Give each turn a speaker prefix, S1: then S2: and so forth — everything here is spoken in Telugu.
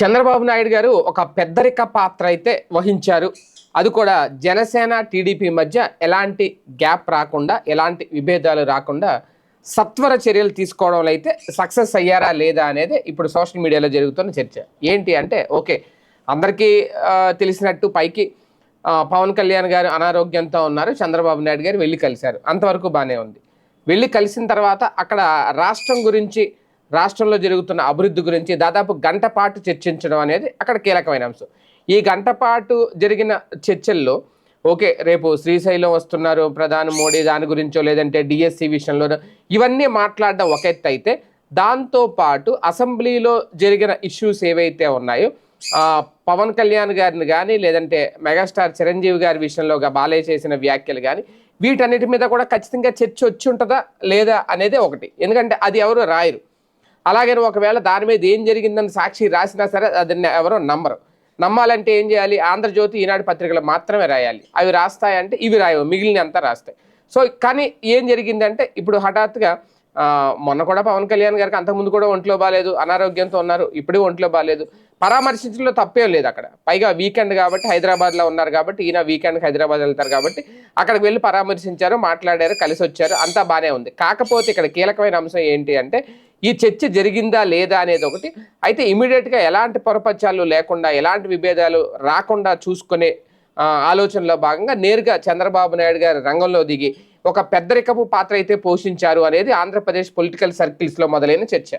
S1: చంద్రబాబు నాయుడు గారు ఒక పెద్దరిక పాత్ర అయితే వహించారు. అది కూడా జనసేన టీడీపీ మధ్య ఎలాంటి గ్యాప్ రాకుండా ఎలాంటి విభేదాలు రాకుండా సత్వర చర్యలు తీసుకోవడంలో అయితే సక్సెస్ అయ్యారా లేదా అనేది ఇప్పుడు సోషల్ మీడియాలో జరుగుతున్న చర్చ. ఏంటి అంటే ఓకే అందరికీ తెలిసినట్టు పైకి పవన్ కళ్యాణ్ గారు అనారోగ్యంతో ఉన్నారు చంద్రబాబు నాయుడు గారు వెళ్ళి కలిశారు. అంతవరకు బాగానే ఉంది. వెళ్ళి కలిసిన తర్వాత అక్కడ రాష్ట్రం గురించి రాష్ట్రంలో జరుగుతున్న అభివృద్ధి గురించి దాదాపు గంట పాటు చర్చించడం అనేది అక్కడ కీలకమైన అంశం. ఈ గంట పాటు జరిగిన చర్చల్లో ఓకే రేపు శ్రీశైలం వస్తున్నారు ప్రధాని మోడీ దాని గురించో లేదంటే డిఎస్సి విషయంలో ఇవన్నీ మాట్లాడడం ఒక ఎత్తు అయితే దాంతోపాటు అసెంబ్లీలో జరిగిన ఇష్యూస్ ఏవైతే ఉన్నాయో పవన్ కళ్యాణ్ గారిని కానీ లేదంటే మెగాస్టార్ చిరంజీవి గారి విషయంలో బాలయ్య చేసిన వ్యాఖ్యలు కానీ వీటన్నిటి మీద కూడా ఖచ్చితంగా చర్చ వచ్చి ఉంటుందా లేదా అనేది ఒకటి. ఎందుకంటే అది ఎవరు రాయరు. అలాగే ఒకవేళ దాని మీద ఏం జరిగిందని సాక్షి రాసినా సరే అది ఎవరో నమ్మరు. నమ్మాలంటే ఏం చేయాలి? ఆంధ్రజ్యోతి ఈనాడు పత్రికలు మాత్రమే రాయాలి. అవి రాస్తాయంటే ఇవి రాయవు మిగిలిన అంతా రాస్తాయి. సో కానీ ఏం జరిగిందంటే ఇప్పుడు హఠాత్తుగా మొన్న కూడా పవన్ కళ్యాణ్ గారికి అంతకుముందు కూడా ఒంట్లో బాగాలేదు అనారోగ్యంతో ఉన్నారు ఇప్పుడు ఒంట్లో బాగాలేదు పరామర్శించడంలో తప్పేం లేదు అక్కడ. పైగా వీకెండ్ కాబట్టి హైదరాబాద్లో ఉన్నారు కాబట్టి ఈయన వీకెండ్కి హైదరాబాద్ వెళ్తారు కాబట్టి అక్కడికి వెళ్ళి పరామర్శించారు మాట్లాడారు కలిసి వచ్చారు అంతా బాగానే ఉంది. కాకపోతే ఇక్కడ కీలకమైన అంశం ఏంటి అంటే ఈ చర్చ జరిగిందా లేదా అనేది ఒకటి. అయితే ఇమీడియట్గా ఎలాంటి పొరపత్యాలు లేకుండా ఎలాంటి విభేదాలు రాకుండా చూసుకునే ఆలోచనలో భాగంగా నేరుగా చంద్రబాబు నాయుడు గారు రంగంలో దిగి ఒక పెద్దరికపు పాత్ర అయితే పోషించారు అనేది ఆంధ్రప్రదేశ్ పొలిటికల్ సర్కిల్స్లో మొదలైన చర్చ.